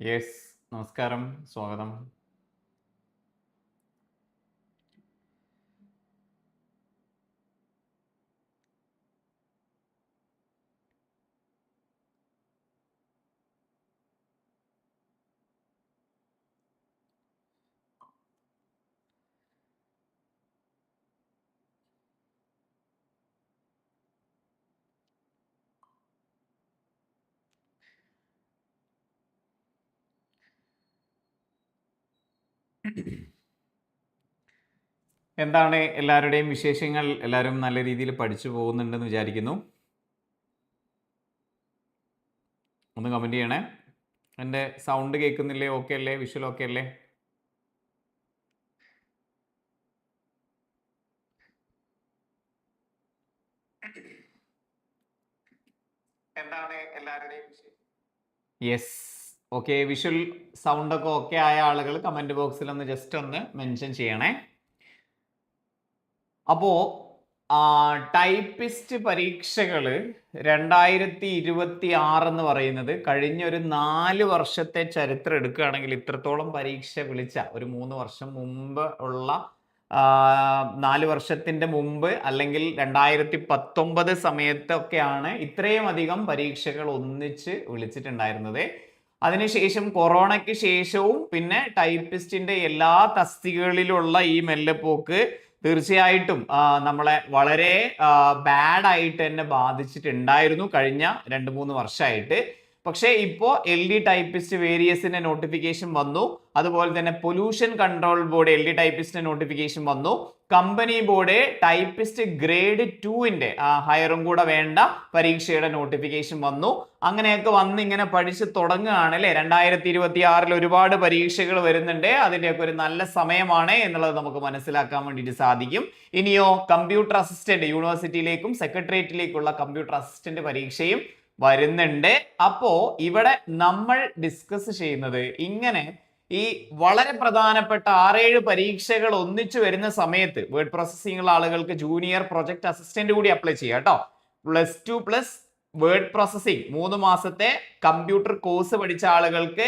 Yes. നമസ്കാരം. സ്വാഗതം. എന്താണ് എല്ലാവരുടെയും വിശേഷങ്ങൾ? എല്ലാവരും നല്ല രീതിയിൽ പഠിച്ചു പോകുന്നുണ്ടെന്ന് വിചാരിക്കുന്നു. ഒന്ന് കമന്റ് ചെയ്യണേ. എന്റെ സൗണ്ട് കേൾക്കുന്നില്ലേ? ഓക്കെ അല്ലേ? വിഷ്വൽ ഓക്കെ അല്ലേ? എന്താണ് എല്ലാവരുടെയും യെസ് ഓക്കെ വിഷ്വൽ സൗണ്ടൊക്കെ ഓക്കെ ആയ ആളുകൾ കമന്റ് ബോക്സിൽ ഒന്ന് ജസ്റ്റ് ഒന്ന് മെൻഷൻ ചെയ്യണേ. അപ്പോൾ ടൈപ്പിസ്റ്റ് പരീക്ഷകൾ രണ്ടായിരത്തി ഇരുപത്തി ആറ് എന്ന് പറയുന്നത് കഴിഞ്ഞ ഒരു നാല് വർഷത്തെ ചരിത്രം എടുക്കുകയാണെങ്കിൽ ഇത്രത്തോളം പരീക്ഷ വിളിച്ച ഒരു മൂന്ന് വർഷം മുമ്പ് ഉള്ള നാല് വർഷത്തിന്റെ മുമ്പ് അല്ലെങ്കിൽ രണ്ടായിരത്തി പത്തൊമ്പത് സമയത്തൊക്കെയാണ് ഇത്രയും അധികം പരീക്ഷകൾ ഒന്നിച്ച് വിളിച്ചിട്ടുണ്ടായിരുന്നത്. അതിനുശേഷം കൊറോണയ്ക്ക് ശേഷവും പിന്നെ ടൈപ്പിസ്റ്റിന്റെ എല്ലാ തസ്തികകളിലുള്ള ഈ മെല്ലെപ്പോക്ക് തീർച്ചയായിട്ടും നമ്മളെ വളരെ ബാഡ് ആയിട്ട് തന്നെ ബാധിച്ചിട്ടുണ്ടായിരുന്നു കഴിഞ്ഞ രണ്ട് മൂന്ന് വർഷമായിട്ട് പക്ഷേ ഇപ്പോൾ എൽ ഡി ടൈപ്പിസ്റ്റ് വേരിയസിന്റെ നോട്ടിഫിക്കേഷൻ വന്നു. അതുപോലെ തന്നെ pollution control board L D ടൈപ്പിസ്റ്റിന്റെ notification വന്നു. കമ്പനി ബോർഡ് ടൈപ്പിസ്റ്റ് ഗ്രേഡ് ടുവിന്റെ ഹയറും കൂടെ വേണ്ട പരീക്ഷയുടെ നോട്ടിഫിക്കേഷൻ വന്നു. അങ്ങനെയൊക്കെ വന്ന് ഇങ്ങനെ പഠിച്ച് തുടങ്ങുകയാണ് അല്ലേ? രണ്ടായിരത്തി ഇരുപത്തി ആറിൽ ഒരുപാട് പരീക്ഷകൾ വരുന്നുണ്ട്. അതിന്റെയൊക്കെ ഒരു നല്ല സമയമാണ് എന്നുള്ളത് നമുക്ക് മനസ്സിലാക്കാൻ വേണ്ടിയിട്ട് സാധിക്കും. ഇനിയോ കമ്പ്യൂട്ടർ അസിസ്റ്റന്റ് യൂണിവേഴ്സിറ്റിയിലേക്കും സെക്രട്ടേറിയറ്റിലേക്കുള്ള കമ്പ്യൂട്ടർ അസിസ്റ്റന്റ് പരീക്ഷയും വരുന്നുണ്ട്. അപ്പോ ഇവിടെ നമ്മൾ ഡിസ്കസ് ചെയ്യുന്നത് ഇങ്ങനെ ഈ വളരെ പ്രധാനപ്പെട്ട ആറേഴ് പരീക്ഷകൾ ഒന്നിച്ചു വരുന്ന സമയത്ത് വേർഡ് പ്രോസസ്സിംഗ് ഉള്ള ആളുകൾക്ക് ജൂനിയർ പ്രൊജക്ട് അസിസ്റ്റന്റ് കൂടി അപ്ലൈ ചെയ്യാം കേട്ടോ. Plus two plus word processing മൂന്ന് മാസത്തെ കമ്പ്യൂട്ടർ കോഴ്സ് പഠിച്ച ആളുകൾക്ക്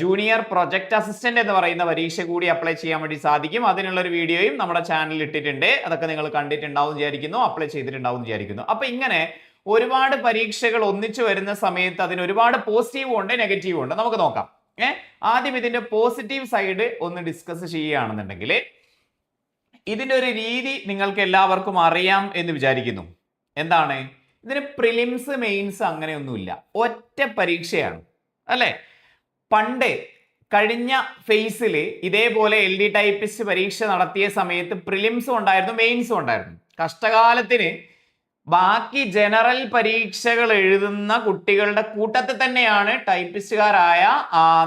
ജൂനിയർ പ്രൊജക്ട് അസിസ്റ്റന്റ് എന്ന് പറയുന്ന പരീക്ഷ കൂടി അപ്ലൈ ചെയ്യാൻ വേണ്ടി സാധിക്കും. അതിനുള്ള ഒരു വീഡിയോയും നമ്മുടെ ചാനലിൽ ഇട്ടിട്ടുണ്ട്. അതൊക്കെ നിങ്ങൾ കണ്ടിട്ടുണ്ടാവും വിചാരിക്കുന്നു അപ്ലൈ ചെയ്തിട്ടുണ്ടാവും വിചാരിക്കുന്നു. അപ്പൊ ഇങ്ങനെ ഒരുപാട് പരീക്ഷകൾ ഒന്നിച്ചു വരുന്ന സമയത്ത് അതിന് ഒരുപാട് പോസിറ്റീവും ഉണ്ട് നെഗറ്റീവും ഉണ്ട്. നമുക്ക് നോക്കാം. ഏ? ആദ്യം ഇതിന്റെ പോസിറ്റീവ് സൈഡ് ഒന്ന് ഡിസ്കസ് ചെയ്യുകയാണെന്നുണ്ടെങ്കിൽ ഇതിന്റെ ഒരു രീതി നിങ്ങൾക്ക് എല്ലാവർക്കും അറിയാം എന്ന് വിചാരിക്കുന്നു. എന്താണ്? ഇതിന് പ്രിലിംസ് മെയിൻസ് അങ്ങനെയൊന്നുമില്ല. ഒറ്റ പരീക്ഷയാണ്. അല്ലേ? പണ്ട് കഴിഞ്ഞ ഫേസിൽ ഇതേപോലെ എൽ ഡി ടൈപ്പിസ്റ്റ് പരീക്ഷ നടത്തിയ സമയത്ത് പ്രിലിംസും ഉണ്ടായിരുന്നു മെയിൻസും ഉണ്ടായിരുന്നു. കഷ്ടകാലത്തിന് ബാക്കി ജനറൽ പരീക്ഷകൾ എഴുതുന്ന കുട്ടികളുടെ കൂട്ടത്തിൽ തന്നെയാണ് ടൈപ്പിസ്റ്റുകാരായ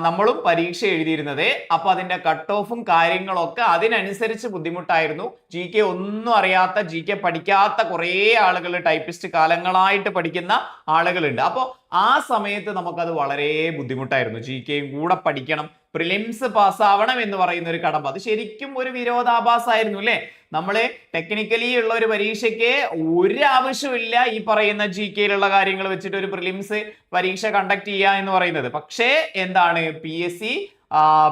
നമ്മളും പരീക്ഷ എഴുതിയിരുന്നത്. അപ്പൊ അതിന്റെ കട്ട് ഓഫും കാര്യങ്ങളൊക്കെ അതിനനുസരിച്ച് ബുദ്ധിമുട്ടായിരുന്നു. ജി കെ ഒന്നും അറിയാത്ത ജി കെ പഠിക്കാത്ത കുറേ ആളുകൾ ടൈപ്പിസ്റ്റ് കാലങ്ങളായിട്ട് പഠിക്കുന്ന ആളുകളുണ്ട്. അപ്പോൾ ആ സമയത്ത് നമുക്കത് വളരെ ബുദ്ധിമുട്ടായിരുന്നു. ജി കെയും കൂടെ പഠിക്കണം പ്രിലിംസ് പാസ്സാവണം എന്ന് പറയുന്ന ഒരു കടമ്പ. അത് ശരിക്കും ഒരു വിരോധാഭാസായിരുന്നു അല്ലേ? നമ്മൾ ടെക്നിക്കലി ഉള്ള ഒരു പരീക്ഷയ്ക്ക് ഒരു ആവശ്യമില്ല ഈ പറയുന്ന ജി കെയിലുള്ള കാര്യങ്ങൾ വെച്ചിട്ട് ഒരു പ്രിലിംസ് പരീക്ഷ കണ്ടക്ട് ചെയ്യുക എന്ന് പറയുന്നത്. പക്ഷേ എന്താണ് പി എസ് സി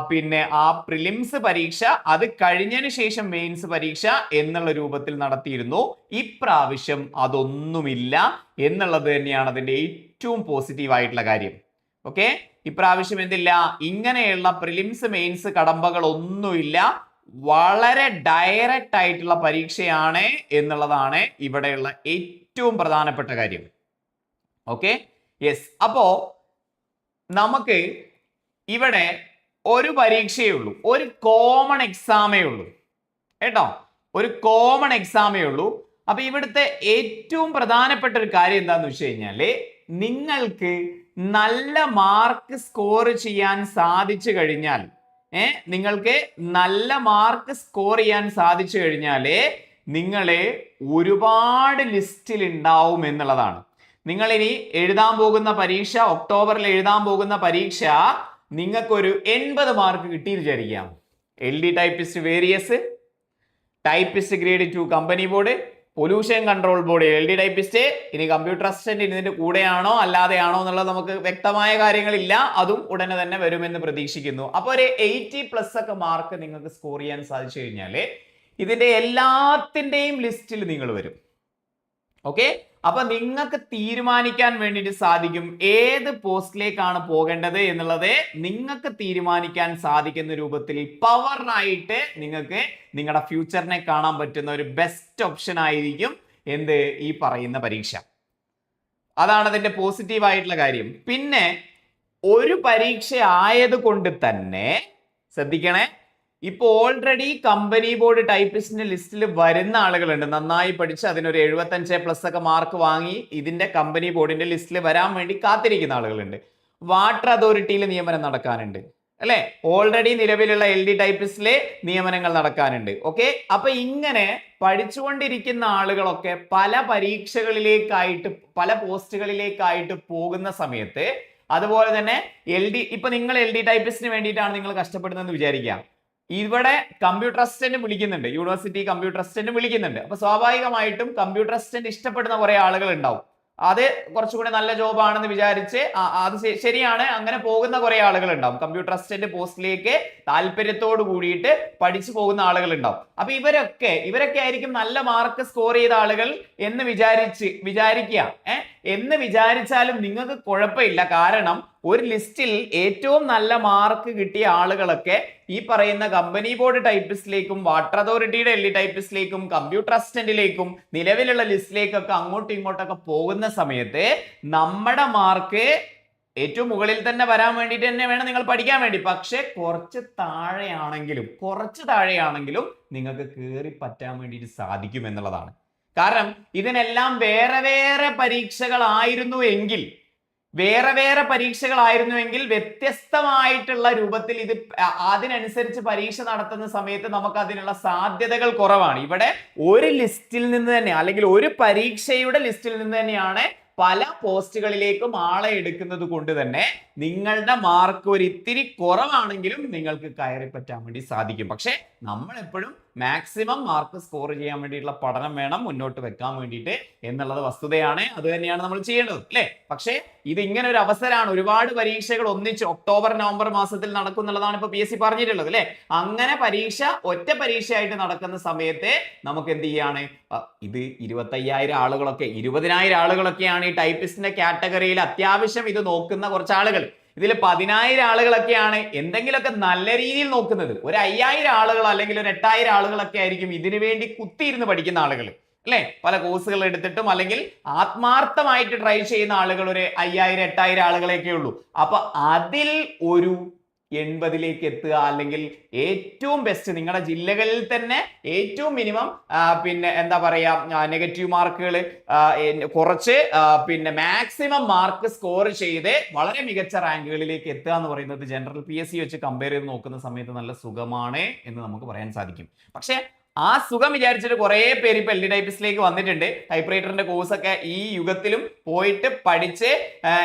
പിന്നെ ആ പ്രിലിംസ് പരീക്ഷ അത് കഴിഞ്ഞതിന് ശേഷം മെയിൻസ് പരീക്ഷ എന്നുള്ള രൂപത്തിൽ നടത്തിയിരുന്നു. ഇപ്രാവശ്യം അതൊന്നുമില്ല എന്നുള്ളത് തന്നെയാണ് അതിന്റെ ഏറ്റവും പോസിറ്റീവ് ആയിട്ടുള്ള കാര്യം. ഓക്കെ ഇപ്രാവശ്യം എന്തില്ല? ഇങ്ങനെയുള്ള പ്രിലിംസ് മെയിൻസ് കടമ്പകളൊന്നുമില്ല. വളരെ ഡയറക്റ്റ് ആയിട്ടുള്ള പരീക്ഷയാണ് എന്നുള്ളതാണ് ഇവിടെയുള്ള ഏറ്റവും പ്രധാനപ്പെട്ട കാര്യം. ഓക്കെ യെസ് അപ്പോ നമുക്ക് ഇവിടെ ഒരു പരീക്ഷയേ ഉള്ളൂ. ഒരു കോമൺ എക്സാമേ ഉള്ളൂ. കേട്ടോ? ഒരു കോമൺ എക്സാമേ ഉള്ളൂ. അപ്പൊ ഇവിടുത്തെ ഏറ്റവും പ്രധാനപ്പെട്ട ഒരു കാര്യം എന്താന്ന് വെച്ച് കഴിഞ്ഞാൽ നിങ്ങൾക്ക് നല്ല മാർക്ക് സ്കോർ ചെയ്യാൻ സാധിച്ചു കഴിഞ്ഞാൽ ഏ നിങ്ങൾക്ക് നല്ല മാർക്ക് സ്കോർ ചെയ്യാൻ സാധിച്ചു കഴിഞ്ഞാലേ നിങ്ങളെ ഒരുപാട് ലിസ്റ്റിൽ ഉണ്ടാവും എന്നുള്ളതാണ്. നിങ്ങൾ ഇനി എഴുതാൻ പോകുന്ന പരീക്ഷ ഒക്ടോബറിൽ എഴുതാൻ പോകുന്ന പരീക്ഷ നിങ്ങൾക്കൊരു എൺപത് മാർക്ക് കിട്ടി വിചാരിക്കാം L D typist various typist grade two company board pollution control board L D typist ഇനി കമ്പ്യൂട്ടർ അസിസ്റ്റന്റ് ഇതിന്റെ കൂടെയാണോ അല്ലാതെയാണോ എന്നുള്ളത് നമുക്ക് വ്യക്തമായ കാര്യങ്ങളില്ല. അതും ഉടനെ തന്നെ വരുമെന്ന് പ്രതീക്ഷിക്കുന്നു. അപ്പോൾ ഒരു എയ്റ്റി പ്ലസ് ഒക്കെ മാർക്ക് നിങ്ങൾക്ക് സ്കോർ ചെയ്യാൻ സാധിച്ചു കഴിഞ്ഞാൽ ഇതിന്റെ എല്ലാത്തിന്റെയും ലിസ്റ്റിൽ നിങ്ങൾ വരും. ഓക്കെ അപ്പൊ നിങ്ങൾക്ക് തീരുമാനിക്കാൻ വേണ്ടിയിട്ട് സാധിക്കും ഏത് പോസ്റ്റിലേക്കാണ് പോകേണ്ടത് എന്നുള്ളത് നിങ്ങൾക്ക് തീരുമാനിക്കാൻ സാധിക്കുന്ന രൂപത്തിൽ പവറായിട്ട് നിങ്ങൾക്ക് നിങ്ങളുടെ ഫ്യൂച്ചറിനെ കാണാൻ പറ്റുന്ന ഒരു ബെസ്റ്റ് ഓപ്ഷൻ ആയിരിക്കും എന്ത് ഈ പറയുന്ന പരീക്ഷ. അതാണ് അതിന്റെ പോസിറ്റീവ് ആയിട്ടുള്ള കാര്യം. പിന്നെ ഒരു പരീക്ഷ ആയതുകൊണ്ട് തന്നെ ശ്രദ്ധിക്കണേ ഇപ്പൊ ഓൾറെഡി കമ്പനി ബോർഡ് ടൈപ്പിസ്റ്റിന്റെ ലിസ്റ്റിൽ വരുന്ന ആളുകളുണ്ട്. നന്നായി പഠിച്ച് അതിനൊരു എഴുപത്തഞ്ച് പ്ലസ് ഒക്കെ മാർക്ക് വാങ്ങി ഇതിന്റെ കമ്പനി ബോർഡിന്റെ ലിസ്റ്റിൽ വരാൻ വേണ്ടി കാത്തിരിക്കുന്ന ആളുകളുണ്ട്. വാട്ടർ അതോറിറ്റിയിൽ നിയമനം നടക്കാനുണ്ട്. അല്ലെ? ഓൾറെഡി നിലവിലുള്ള എൽ ഡി ടൈപ്പിസ്റ്റിലെ നിയമനങ്ങൾ നടക്കാനുണ്ട്. ഓക്കെ അപ്പൊ ഇങ്ങനെ പഠിച്ചുകൊണ്ടിരിക്കുന്ന ആളുകളൊക്കെ പല പരീക്ഷകളിലേക്കായിട്ട് പല പോസ്റ്റുകളിലേക്കായിട്ട് പോകുന്ന സമയത്ത് അതുപോലെ തന്നെ എൽ ഡി ഇപ്പൊ നിങ്ങൾ എൽ ഡി ടൈപ്പിസ്റ്റിന് വേണ്ടിയിട്ടാണ് നിങ്ങൾ കഷ്ടപ്പെടുന്നതെന്ന് വിചാരിക്കാം ഇവിടെ കമ്പ്യൂട്ടർ അസിസ്റ്റന്റ് വിളിക്കുന്നുണ്ട്. യൂണിവേഴ്സിറ്റി കമ്പ്യൂട്ടർ അസിസ്റ്റന്റ് വിളിക്കുന്നുണ്ട്. അപ്പൊ സ്വാഭാവികമായിട്ടും കമ്പ്യൂട്ടർ അസിസ്റ്റന്റ് ഇഷ്ടപ്പെടുന്ന കുറെ ആളുകൾ ഉണ്ടാവും. അത് കുറച്ചുകൂടി നല്ല ജോബാണെന്ന് വിചാരിച്ച് അത് ശരിയാണ്. അങ്ങനെ പോകുന്ന കുറെ ആളുകൾ ഉണ്ടാവും. കമ്പ്യൂട്ടർ അസിസ്റ്റന്റ് പോസ്റ്റിലേക്ക് താല്പര്യത്തോട് കൂടിയിട്ട് പഠിച്ചു പോകുന്ന ആളുകൾ ഉണ്ടാവും. അപ്പൊ ഇവരൊക്കെ ഇവരൊക്കെ ആയിരിക്കും നല്ല മാർക്ക് സ്കോർ ചെയ്ത ആളുകൾ എന്ന് വിചാരിച്ച് വിചാരിക്കുക. ഏഹ് എന്ന് വിചാരിച്ചാലും നിങ്ങൾക്ക് കുഴപ്പമില്ല. കാരണം ഒരു ലിസ്റ്റിൽ ഏറ്റവും നല്ല മാർക്ക് കിട്ടിയ ആളുകളൊക്കെ ഈ പറയുന്ന കമ്പനി ബോർഡ് ടൈപ്പിസ്റ്റിലേക്കും വാട്ടർ അതോറിറ്റിയുടെ എൽ ടൈപ്പിസ്റ്റിലേക്കും കമ്പ്യൂട്ടർ അസിസ്റ്റന്റിലേക്കും നിലവിലുള്ള ലിസ്റ്റിലേക്കൊക്കെ അങ്ങോട്ടും ഇങ്ങോട്ടൊക്കെ പോകുന്ന സമയത്ത് നമ്മുടെ മാർക്ക് ഏറ്റവും മുകളിൽ തന്നെ വരാൻ വേണ്ടിയിട്ട് തന്നെ വേണം നിങ്ങൾ പഠിക്കാൻ വേണ്ടി. പക്ഷേ കുറച്ച് താഴെയാണെങ്കിലും കുറച്ച് താഴെയാണെങ്കിലും നിങ്ങൾക്ക് കയറി പറ്റാൻ വേണ്ടിയിട്ട് സാധിക്കും എന്നുള്ളതാണ്. കാരണം ഇതിനെല്ലാം വേറെ വേറെ പരീക്ഷകളായിരുന്നു എങ്കിൽ വേറെ വേറെ പരീക്ഷകളായിരുന്നുവെങ്കിൽ വ്യത്യസ്തമായിട്ടുള്ള രൂപത്തിൽ ഇത് അതിനനുസരിച്ച് പരീക്ഷ നടത്തുന്ന സമയത്ത് നമുക്ക് അതിനുള്ള സാധ്യതകൾ കുറവാണ്. ഇവിടെ ഒരു ലിസ്റ്റിൽ നിന്ന് തന്നെ അല്ലെങ്കിൽ ഒരു പരീക്ഷയുടെ ലിസ്റ്റിൽ നിന്ന് തന്നെയാണ് പല പോസ്റ്റുകളിലേക്കും ആളെ എടുക്കുന്നത് കൊണ്ട് തന്നെ നിങ്ങളുടെ മാർക്ക് ഒരു ഇത്തിരി കുറവാണെങ്കിലും നിങ്ങൾക്ക് കയറി പറ്റാൻ വേണ്ടി സാധിക്കും. പക്ഷെ നമ്മൾ എപ്പോഴും മാക്സിമം മാർക്ക് സ്കോർ ചെയ്യാൻ വേണ്ടിയിട്ടുള്ള പഠനം വേണം മുന്നോട്ട് വെക്കാൻ വേണ്ടിയിട്ട് എന്നുള്ളത് വസ്തുതയാണ്. അത് തന്നെയാണ് നമ്മൾ ചെയ്യേണ്ടത് അല്ലേ? പക്ഷേ ഇത് ഇങ്ങനെ ഒരു അവസരമാണ്. ഒരുപാട് പരീക്ഷകൾ ഒന്നിച്ച് ഒക്ടോബർ നവംബർ മാസത്തിൽ നടക്കും എന്നുള്ളതാണ് ഇപ്പൊ പി എസ് സി പറഞ്ഞിട്ടുള്ളത് അല്ലേ? അങ്ങനെ പരീക്ഷ ഒറ്റ പരീക്ഷയായിട്ട് നടക്കുന്ന സമയത്ത് നമുക്ക് എന്ത് ചെയ്യാണ്? ഇത് ഇരുപത്തയ്യായിരം ആളുകളൊക്കെ ഇരുപതിനായിരം ആളുകളൊക്കെയാണ് ഈ ടൈപ്പിസ്റ്റിന്റെ കാറ്റഗറിയിൽ അത്യാവശ്യം ഇത് നോക്കുന്ന കുറച്ച് ആളുകൾ. ഇതിൽ പതിനായിരം ആളുകളൊക്കെയാണ് എന്തെങ്കിലുമൊക്കെ നല്ല രീതിയിൽ നോക്കുന്നത്. ഒരു അയ്യായിരം ആളുകൾ അല്ലെങ്കിൽ ഒരു എട്ടായിരം ആളുകളൊക്കെ ആയിരിക്കും ഇതിനു വേണ്ടി കുത്തിയിരുന്ന് പഠിക്കുന്ന ആളുകൾ. അല്ലേ? പല കോഴ്സുകൾ എടുത്തിട്ടും അല്ലെങ്കിൽ ആത്മാർത്ഥമായിട്ട് ട്രൈ ചെയ്യുന്ന ആളുകൾ ഒരു അയ്യായിരം എട്ടായിരം ആളുകളെയൊക്കെ ഉള്ളൂ അപ്പൊ അതിൽ ഒരു എൺപതിലേക്ക് എത്തുക അല്ലെങ്കിൽ ഏറ്റവും ബെസ്റ്റ് നിങ്ങളുടെ ജില്ലകളിൽ തന്നെ ഏറ്റവും മിനിമം പിന്നെ എന്താ പറയുക നെഗറ്റീവ് മാർക്കുകൾ കുറച്ച് പിന്നെ മാക്സിമം മാർക്ക് സ്കോർ ചെയ്ത് വളരെ മികച്ച റാങ്കുകളിലേക്ക് എത്തുക എന്ന് പറയുന്നത് ജനറൽ പി വെച്ച് കമ്പയർ ചെയ്ത് നോക്കുന്ന സമയത്ത് നല്ല സുഖമാണ് എന്ന് നമുക്ക് പറയാൻ സാധിക്കും. പക്ഷേ ആ സുഖം വിചാരിച്ചിട്ട് കുറെ പേര് ഇപ്പൊ എൽ ഡി ടൈപ്പിസ്റ്റിലേക്ക് വന്നിട്ടുണ്ട്. ടൈപ്പ് റൈറ്ററിന്റെ കോഴ്സൊക്കെ ഈ യുഗത്തിലും പോയിട്ട് പഠിച്ച്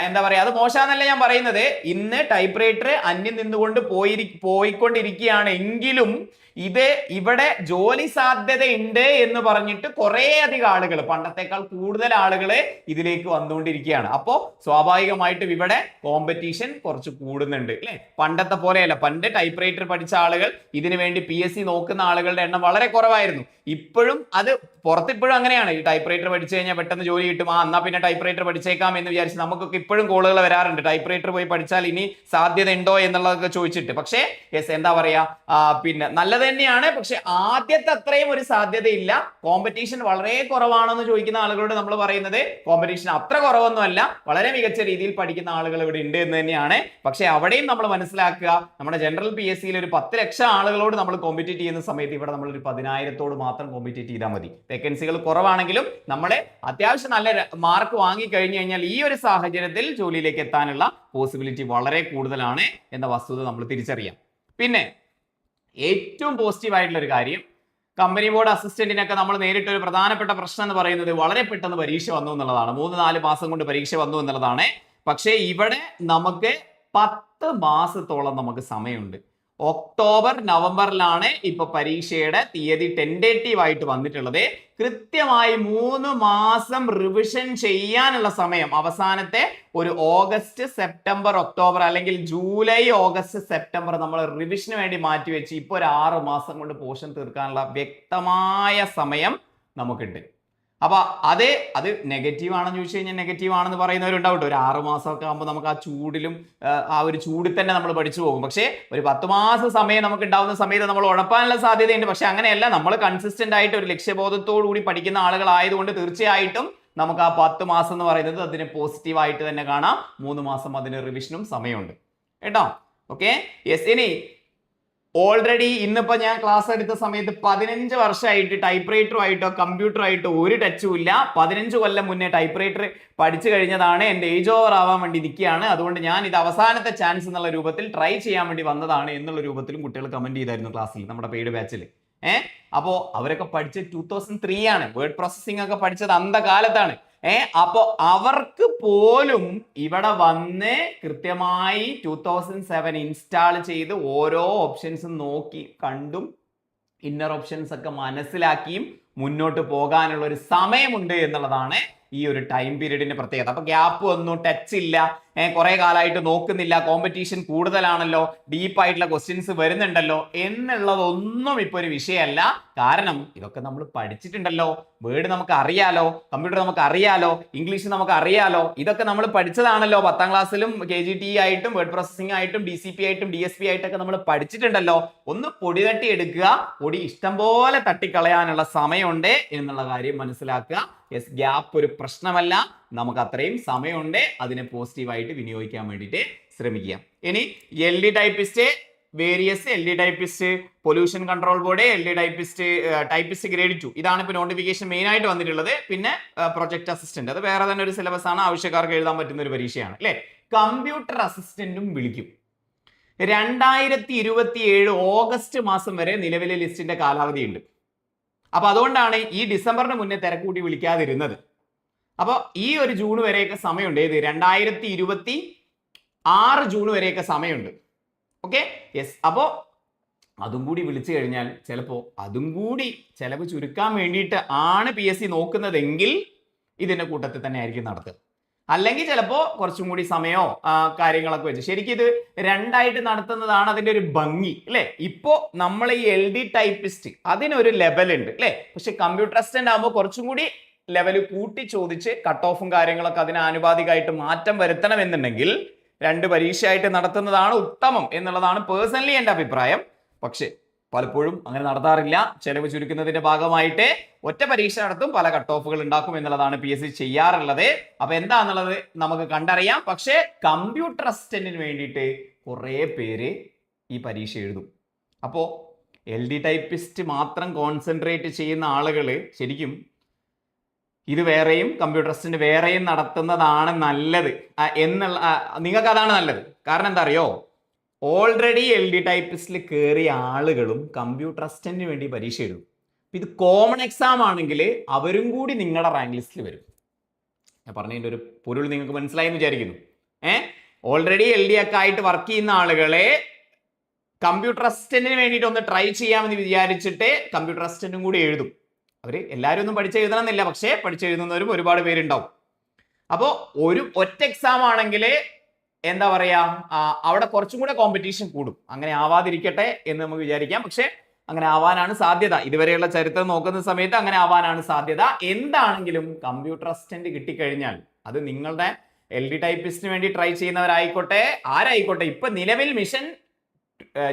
എന്താ പറയാ അത് മോശമെന്നല്ല ഞാൻ പറയുന്നത്. ഇന്ന് ടൈപ്പ് റൈറ്റർ അന്യം നിന്നുകൊണ്ട് പോയി പോയിക്കൊണ്ടിരിക്കുകയാണ് എങ്കിലും ഇത് ഇവിടെ ജോലി സാധ്യത ഉണ്ട് എന്ന് പറഞ്ഞിട്ട് കുറേ അധികം ആളുകൾ പണ്ടത്തെക്കാൾ കൂടുതൽ ആളുകൾ ഇതിലേക്ക് വന്നുകൊണ്ടിരിക്കുകയാണ്. അപ്പോൾ സ്വാഭാവികമായിട്ടും ഇവിടെ കോമ്പറ്റീഷൻ കുറച്ച് കൂടുന്നുണ്ട് അല്ലെ? പണ്ടത്തെ പോലെയല്ല. പണ്ട് ടൈപ്പ് റൈറ്റർ പഠിച്ച ആളുകൾ ഇതിനു വേണ്ടി പി എസ് സി നോക്കുന്ന ആളുകളുടെ എണ്ണം വളരെ കുറവായിരുന്നു. ഇപ്പോഴും അത് പുറത്തിപ്പോഴും അങ്ങനെയാണ്. ഈ ടൈപ്പ് റൈറ്റർ പഠിച്ചു കഴിഞ്ഞാൽ പെട്ടെന്ന് ജോലി കിട്ടും. ആ എന്നാൽ പിന്നെ ടൈപ്പ് റൈറ്റർ പഠിച്ചേക്കാം എന്ന് വിചാരിച്ച് നമുക്കൊക്കെ ഇപ്പോഴും കോളുകൾ വരാറുണ്ട്. ടൈപ്പ് റൈറ്റർ പോയി പഠിച്ചാൽ ഇനി സാധ്യത ഉണ്ടോ എന്നുള്ളതൊക്കെ ചോദിച്ചിട്ട്. പക്ഷേ യെസ് എന്താ പറയാ? പിന്നെ നല്ലത് തന്നെയാണ്. പക്ഷെ ആദ്യത്തെ അത്രയും ഒരു സാധ്യതയില്ല. കോമ്പറ്റീഷൻ വളരെ കുറവാണെന്ന് ചോദിക്കുന്ന ആളുകളോട് നമ്മൾ പറയുന്നത് കോമ്പറ്റീഷൻ അത്ര കുറവൊന്നുമല്ല. വളരെ മികച്ച രീതിയിൽ പഠിക്കുന്ന ആളുകൾ ഇവിടെ ഉണ്ട് എന്ന് തന്നെയാണ്. പക്ഷെ അവിടെയും നമ്മൾ മനസ്സിലാക്കുക നമ്മുടെ ജനറൽ പി എസ് സിയിൽ ഒരു പത്ത് ലക്ഷം ആളുകളോട് നമ്മൾ കോമ്പറ്റീറ്റ് ചെയ്യുന്ന സമയത്ത് ഇവിടെ നമ്മൾ ഒരു പതിനായിരത്തോട് മാത്രം കോമ്പറ്റീറ്റ് ചെയ്താൽ മതി. വേക്കൻസികൾ കുറവാണെങ്കിലും നമ്മളെ അത്യാവശ്യം നല്ല മാർക്ക് വാങ്ങി കഴിഞ്ഞു കഴിഞ്ഞാൽ ഈ ഒരു സാഹചര്യത്തിൽ ജോലിയിലേക്ക് എത്താനുള്ള പോസിബിലിറ്റി വളരെ കൂടുതലാണ് എന്ന വസ്തുത നമ്മൾ തിരിച്ചറിയാം. പിന്നെ ഏറ്റവും പോസിറ്റീവ് ഒരു കാര്യം കമ്പനി ബോർഡ് അസിസ്റ്റന്റിനൊക്കെ നമ്മൾ നേരിട്ട ഒരു പ്രധാനപ്പെട്ട പ്രശ്നം എന്ന് പറയുന്നത് വളരെ പെട്ടെന്ന് പരീക്ഷ വന്നു എന്നുള്ളതാണ്. മൂന്ന് നാല് മാസം കൊണ്ട് പരീക്ഷ വന്നു എന്നുള്ളതാണ്. പക്ഷേ ഇവിടെ നമുക്ക് പത്ത് മാസത്തോളം നമുക്ക് സമയമുണ്ട്. ഒക്ടോബർ നവംബറിലാണ് ഇപ്പൊ പരീക്ഷയുടെ തീയതി ടെൻഡേറ്റീവ് ആയിട്ട് വന്നിട്ടുള്ളത്. കൃത്യമായി മൂന്ന് മാസം റിവിഷൻ ചെയ്യാനുള്ള സമയം. അവസാനത്തെ ഒരു ഓഗസ്റ്റ് സെപ്റ്റംബർ ഒക്ടോബർ അല്ലെങ്കിൽ ജൂലൈ ഓഗസ്റ്റ് സെപ്റ്റംബർ നമ്മൾ റിവിഷന് വേണ്ടി മാറ്റിവെച്ച് ഇപ്പൊ ഇപ്പോൾ ഒരു ആറ് മാസം കൊണ്ട് പോഷൻ തീർക്കാനുള്ള വ്യക്തമായ സമയം നമുക്കുണ്ട്. അപ്പൊ അതേ അത് നെഗറ്റീവ് ആണെന്ന് ചോദിച്ചു കഴിഞ്ഞാൽ നെഗറ്റീവ് ആണെന്ന് പറയുന്നവരുണ്ടാവും ഒരു ആറ് മാസമൊക്കെ ആകുമ്പോൾ നമുക്ക് ആ ചൂടിലും ആ, ഒരു ചൂടിൽ തന്നെ നമ്മൾ പഠിച്ചു പോകും. പക്ഷേ ഒരു പത്ത് മാസം സമയം നമുക്ക് ഉണ്ടാവുന്ന സമയത്ത് നമ്മൾ ഉഴപ്പാനുള്ള സാധ്യതയുണ്ട്. പക്ഷെ അങ്ങനെയല്ല. നമ്മൾ കൺസിസ്റ്റന്റ് ആയിട്ട് ഒരു ലക്ഷ്യബോധത്തോടു കൂടി പഠിക്കുന്ന ആളുകളായതുകൊണ്ട് തീർച്ചയായിട്ടും നമുക്ക് ആ പത്ത് മാസം എന്ന് പറയുന്നത് അതിന് പോസിറ്റീവ് ആയിട്ട് തന്നെ കാണാം. മൂന്ന് മാസം അതിന് റിവിഷനും സമയമുണ്ട്. കേട്ടോ? ഓക്കെ യെസ് ഇനി ഓൾറെഡി ഇന്നിപ്പോ ഞാൻ ക്ലാസ് എടുത്ത സമയത്ത് പതിനഞ്ച് വർഷമായിട്ട് ടൈപ്പ് റൈറ്ററുമായിട്ടോ കമ്പ്യൂട്ടറായിട്ടോ ഒരു ടച്ചും ഇല്ല. പതിനഞ്ച് കൊല്ലം മുന്നേ ടൈപ്പ് റൈറ്റർ പഠിച്ചു കഴിഞ്ഞതാണ്. എന്റെ ഏജ് ഓവർ ആവാൻ വേണ്ടി നിൽക്കുകയാണ്. അതുകൊണ്ട് ഞാൻ ഇത് അവസാനത്തെ ചാൻസ് എന്നുള്ള രൂപത്തിൽ ട്രൈ ചെയ്യാൻ വേണ്ടി വന്നതാണ് എന്നുള്ള രൂപത്തിലും കുട്ടികൾ കമന്റ് ചെയ്തായിരുന്നു ക്ലാസ്സിൽ നമ്മുടെ പെയ്ഡ് ബാച്ചിൽ ഏഹ് അപ്പോ അവരൊക്കെ പഠിച്ചത് ടൂ തൗസൻഡ് ത്രീ ആണ്. വേർഡ് പ്രോസസ്സിംഗ് ഒക്കെ പഠിച്ചത് അന്ധകാലത്താണ്. ഏ അപ്പോ അവർക്ക് പോലും ഇവിടെ വന്ന് കൃത്യമായി ടൂ തൗസൻഡ് സെവൻ ഇൻസ്റ്റാൾ ചെയ്ത് ഓരോ ഓപ്ഷൻസും നോക്കി കണ്ടും ഇന്നർ ഓപ്ഷൻസ് ഒക്കെ മനസ്സിലാക്കിയും മുന്നോട്ട് പോകാനുള്ള ഒരു സമയമുണ്ട് എന്നുള്ളതാണ് ഈ ഒരു ടൈം പീരീഡിന്റെ പ്രത്യേകത. അപ്പൊ ഗ്യാപ്പ് ഒന്നും ടച്ച് ഇല്ല. കുറെ കാലമായിട്ട് നോക്കുന്നില്ല. കോമ്പറ്റീഷൻ കൂടുതലാണല്ലോ. ഡീപ്പായിട്ടുള്ള ക്വസ്റ്റ്യൻസ് വരുന്നുണ്ടല്ലോ. എന്നുള്ളതൊന്നും ഇപ്പൊ ഒരു വിഷയമല്ല. കാരണം ഇതൊക്കെ നമ്മൾ പഠിച്ചിട്ടുണ്ടല്ലോ. വേർഡ് നമുക്ക് അറിയാലോ. കമ്പ്യൂട്ടർ നമുക്ക് അറിയാലോ. ഇംഗ്ലീഷ് നമുക്ക് അറിയാലോ. ഇതൊക്കെ നമ്മൾ പഠിച്ചതാണല്ലോ. പത്താം ക്ലാസ്സിലും കെ ജി ടി ആയിട്ടും വേർഡ് പ്രോസസ്സിംഗ് ആയിട്ടും ഡി സി പി ആയിട്ടും ഡി എസ് പി ആയിട്ടൊക്കെ നമ്മൾ പഠിച്ചിട്ടുണ്ടല്ലോ. ഒന്ന് പൊടി തട്ടി എടുക്കുക പൊടി ഇഷ്ടം പോലെ തട്ടിക്കളയാനുള്ള സമയമുണ്ട്. എന്നുള്ള കാര്യം മനസ്സിലാക്കുക. യെസ് ഗ്യാപ്പ് ഒരു പ്രശ്നമല്ല. നമുക്ക് അത്രയും സമയമുണ്ട്. അതിനെ പോസിറ്റീവായിട്ട് വിനിയോഗിക്കാൻ വേണ്ടിയിട്ട് ശ്രമിക്കുക. ഇനി L D typist various L D typist pollution control board L D typist typist grade two ഇതാണ് ഇപ്പോൾ നോട്ടിഫിക്കേഷൻ മെയിൻ ആയിട്ട് വന്നിട്ടുള്ളത്. പിന്നെ പ്രൊജക്ട് അസിസ്റ്റന്റ് അത് വേറെ തന്നെ ഒരു സിലബസ് ആണ്. ആവശ്യക്കാർക്ക് എഴുതാൻ പറ്റുന്ന ഒരു പരീക്ഷയാണ് അല്ലേ? കമ്പ്യൂട്ടർ അസിസ്റ്റന്റും വിളിക്കും. രണ്ടായിരത്തി ഇരുപത്തി ഏഴ് ഓഗസ്റ്റ് മാസം വരെ നിലവിലെ ലിസ്റ്റിന്റെ കാലാവധിയുണ്ട്. അപ്പൊ അതുകൊണ്ടാണ് ഈ ഡിസംബറിന് മുന്നേ തിരക്കൂട്ടി വിളിക്കാതിരുന്നത്. അപ്പോൾ ഈ ഒരു ജൂൺ വരെയൊക്കെ സമയമുണ്ട്. ഏത്? രണ്ടായിരത്തി ഇരുപത്തി ആറ് ജൂൺ വരെയൊക്കെ സമയമുണ്ട്. ഓക്കെ? യെസ്. അപ്പോൾ അതും കൂടി വിളിച്ചു കഴിഞ്ഞാൽ ചിലപ്പോൾ അതും കൂടി ചിലവ് ചുരുക്കാൻ വേണ്ടിയിട്ട് ആണ് പി എസ് സി നോക്കുന്നതെങ്കിൽ ഇതിന്റെ കൂട്ടത്തിൽ തന്നെ ആയിരിക്കും നടത്തുക. അല്ലെങ്കിൽ ചിലപ്പോൾ കുറച്ചും കൂടി സമയമോ കാര്യങ്ങളൊക്കെ വെച്ച്. ശരിക്കും ഇത് രണ്ടായിട്ട് നടത്തുന്നതാണ് അതിന്റെ ഒരു ഭംഗി അല്ലേ? ഇപ്പോ നമ്മൾ ഈ എൽ ഡി ടൈപ്പിസ്റ്റ് അതിനൊരു ലെവലുണ്ട് അല്ലേ? പക്ഷെ കമ്പ്യൂട്ടർ അസിസ്റ്റന്റ് ആകുമ്പോൾ കുറച്ചും കൂടി ലെവൽ കൂട്ടി ചോദിച്ച് കട്ട് ഓഫും കാര്യങ്ങളൊക്കെ അതിന് ആനുപാതികമായിട്ട് മാറ്റം വരുത്തണമെന്നുണ്ടെങ്കിൽ രണ്ട് പരീക്ഷയായിട്ട് നടത്തുന്നതാണ് ഉത്തമം എന്നുള്ളതാണ് പേഴ്സണലി എന്റെ അഭിപ്രായം. പക്ഷേ പലപ്പോഴും അങ്ങനെ നടത്താറില്ല. ചെലവ് ചുരുക്കുന്നതിന്റെ ഭാഗമായിട്ട് ഒറ്റ പരീക്ഷ നടത്തും പല കട്ട് ഓഫുകൾ ഉണ്ടാക്കും എന്നുള്ളതാണ് പി എസ് സി ചെയ്യാറുള്ളത്. അപ്പൊ എന്താന്നുള്ളത് നമുക്ക് കണ്ടറിയാം. പക്ഷേ കമ്പ്യൂട്ടർ അസിസ്റ്റന്റിന് വേണ്ടിയിട്ട് കുറേ പേര് ഈ പരീക്ഷ എഴുതും. അപ്പോൾ എൽ ഡി ടൈപ്പിസ്റ്റ് മാത്രം കോൺസെൻട്രേറ്റ് ചെയ്യുന്ന ആളുകൾ ശരിക്കും ഇത് വേറെയും കമ്പ്യൂട്ടർ അസിസ്റ്റന്റ് വേറെയും നടത്തുന്നതാണ് നല്ലത്. എന്നുള്ള നിങ്ങൾക്ക് അതാണ് നല്ലത്. കാരണം എന്താ അറിയോ? ഓൾറെഡി എൽ ഡി ടൈപ്പിസ്റ്റിൽ കയറിയ ആളുകളും കമ്പ്യൂട്ടർ അസിസ്റ്റന്റിന് വേണ്ടി പരീക്ഷ എഴുതും. ഇത് കോമൺ എക്സാം ആണെങ്കിൽ അവരും കൂടി നിങ്ങളുടെ റാങ്ക് ലിസ്റ്റിൽ വരും. ഞാൻ പറഞ്ഞതിന്റെ ഒരു പൊരുൾ നിങ്ങൾക്ക് മനസ്സിലായി എന്ന് വിചാരിക്കുന്നു. ഏ? ഓൾറെഡി എൽ ഡി ഒക്കെ ആയിട്ട് വർക്ക് ചെയ്യുന്ന ആളുകളെ കമ്പ്യൂട്ടർ അസിസ്റ്റന്റിന് വേണ്ടിയിട്ട് ഒന്ന് ട്രൈ ചെയ്യാമെന്ന് വിചാരിച്ചിട്ട് കമ്പ്യൂട്ടർ അസിസ്റ്റന്റും കൂടി എഴുതും. അവർ എല്ലാവരും ഒന്നും പഠിച്ചെഴുതണമെന്നില്ല പക്ഷേ പഠിച്ചെഴുതുന്നവരും ഒരുപാട് പേരുണ്ടാവും. അപ്പോൾ ഒരു ഒറ്റ എക്സാം ആണെങ്കിൽ എന്താ പറയാ അവിടെ കുറച്ചും കൂടെ കോമ്പറ്റീഷൻ കൂടും. അങ്ങനെ ആവാതിരിക്കട്ടെ എന്ന് നമുക്ക് വിചാരിക്കാം. പക്ഷേ അങ്ങനെ ആവാനാണ് സാധ്യത. ഇതുവരെയുള്ള ചരിത്രം നോക്കുന്ന സമയത്ത് അങ്ങനെ ആവാനാണ് സാധ്യത. എന്താണെങ്കിലും കമ്പ്യൂട്ടർ അസിസ്റ്റന്റ് കിട്ടിക്കഴിഞ്ഞാൽ അത് നിങ്ങളുടെ എൽ ഡി ടൈപ്പിസ്റ്റിന് വേണ്ടി ട്രൈ ചെയ്യുന്നവരായിക്കോട്ടെ ആരായിക്കോട്ടെ ഇപ്പൊ നിലവിൽ മിഷൻ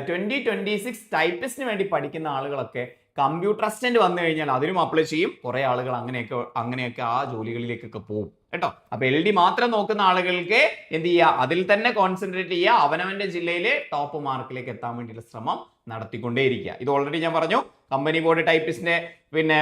ട്വന്റി ട്വന്റി സിക്സ് ടൈപ്പിസ്റ്റിന് വേണ്ടി പഠിക്കുന്ന ആളുകളൊക്കെ കമ്പ്യൂട്ടർ അസിസ്റ്റന്റ് വന്നു കഴിഞ്ഞാൽ അതിനും അപ്ലൈ ചെയ്യും. കുറെ ആളുകൾ അങ്ങനെയൊക്കെ അങ്ങനെയൊക്കെ ആ ജോലികളിലേക്കൊക്കെ പോകും. കേട്ടോ? അപ്പൊ എൽ ഡി മാത്രം നോക്കുന്ന ആളുകൾക്ക് എന്ത് ചെയ്യുക അതിൽ തന്നെ കോൺസെൻട്രേറ്റ് ചെയ്യുക അവനവന്റെ ജില്ലയിലെ ടോപ്പ് മാർക്കിലേക്ക് എത്താൻ വേണ്ടിയുള്ള ശ്രമം നടത്തിക്കൊണ്ടേയിരിക്കുക. ഇത് ഓൾറെഡി ഞാൻ പറഞ്ഞു. കമ്പനി ബോർഡ് ടൈപ്പിസ്റ്റിന്റെ പിന്നെ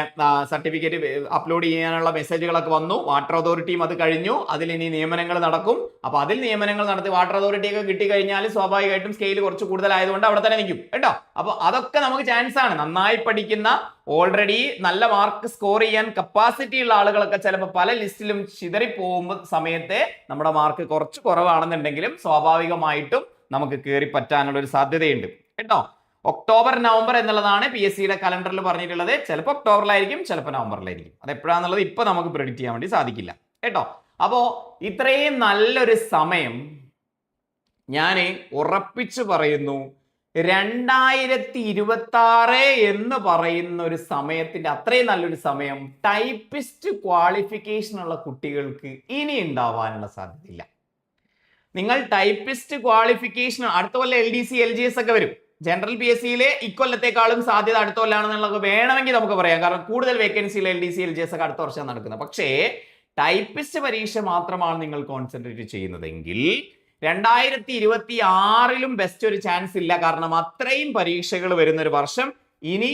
സർട്ടിഫിക്കറ്റ് അപ്ലോഡ് ചെയ്യാനുള്ള മെസ്സേജുകളൊക്കെ വന്നു. വാട്ടർ അതോറിറ്റിയും അത് കഴിഞ്ഞു. അതിൽ ഇനി നിയമനങ്ങൾ നടക്കും. അപ്പൊ അതിൽ നിയമനങ്ങൾ നടത്തി വാട്ടർ അതോറിറ്റിയൊക്കെ കിട്ടിക്കഴിഞ്ഞാൽ സ്വാഭാവികമായിട്ടും സ്കെയിൽ കുറച്ച് കൂടുതലായതുകൊണ്ട് അവിടെ തന്നെ നിൽക്കും. കേട്ടോ? അപ്പൊ അതൊക്കെ നമുക്ക് ചാൻസ് ആണ്. നന്നായി പഠിക്കുന്ന ഓൾറെഡി നല്ല മാർക്ക് സ്കോർ ചെയ്യാൻ കപ്പാസിറ്റി ഉള്ള ആളുകളൊക്കെ ചിലപ്പോൾ പല ലിസ്റ്റിലും ചിതറി പോകുമ്പോൾ സമയത്തെ നമ്മുടെ മാർക്ക് കുറച്ച് കുറവാണെന്നുണ്ടെങ്കിലും സ്വാഭാവികമായിട്ടും നമുക്ക് കയറി പറ്റാനുള്ള ഒരു സാധ്യതയുണ്ട്. കേട്ടോ? ഒക്ടോബർ നവംബർ എന്നുള്ളതാണ് പി എസ് സിയുടെ കലണ്ടറിൽ പറഞ്ഞിട്ടുള്ളത്. ചിലപ്പോൾ ഒക്ടോബറിലായിരിക്കും ചിലപ്പോൾ നവംബറിലായിരിക്കും. അത് എപ്പോഴാന്നുള്ളത് ഇപ്പൊ നമുക്ക് പ്രെഡിക്റ്റ് ചെയ്യാൻ വേണ്ടി സാധിക്കില്ല. കേട്ടോ? അപ്പോ ഇത്രയും നല്ലൊരു സമയം ഞാൻ ഉറപ്പിച്ചു പറയുന്നു രണ്ടായിരത്തി ഇരുപത്തി ആറ് എന്ന് പറയുന്ന ഒരു സമയത്തിന്റെ അത്രയും നല്ലൊരു സമയം ടൈപ്പിസ്റ്റ് ക്വാളിഫിക്കേഷൻ ഉള്ള കുട്ടികൾക്ക് ഇനി ഉണ്ടാവാനുള്ള സാധ്യതയില്ല. നിങ്ങൾ ടൈപ്പിസ്റ്റ് ക്വാളിഫിക്കേഷൻ അടുത്ത കൊല്ലം L D C L G S ഒക്കെ വരും. ജനറൽ പി എസ് സിയിലെ ഇക്കൊല്ലത്തെക്കാളും സാധ്യത അടുത്ത കൊല്ലാണെന്നുള്ളത് വേണമെങ്കിൽ നമുക്ക് പറയാം. കാരണം കൂടുതൽ വേക്കൻസിയിൽ L D C L G S ഒക്കെ അടുത്ത വർഷം നടക്കുന്നത്. പക്ഷേ ടൈപ്പിസ്റ്റ് പരീക്ഷ മാത്രമാണ് നിങ്ങൾ കോൺസെൻട്രേറ്റ് ചെയ്യുന്നതെങ്കിൽ രണ്ടായിരത്തി ഇരുപത്തി ആറിലും ബെസ്റ്റ് ഒരു ചാൻസ് ഇല്ല. കാരണം അത്രയും പരീക്ഷകൾ വരുന്ന ഒരു വർഷം ഇനി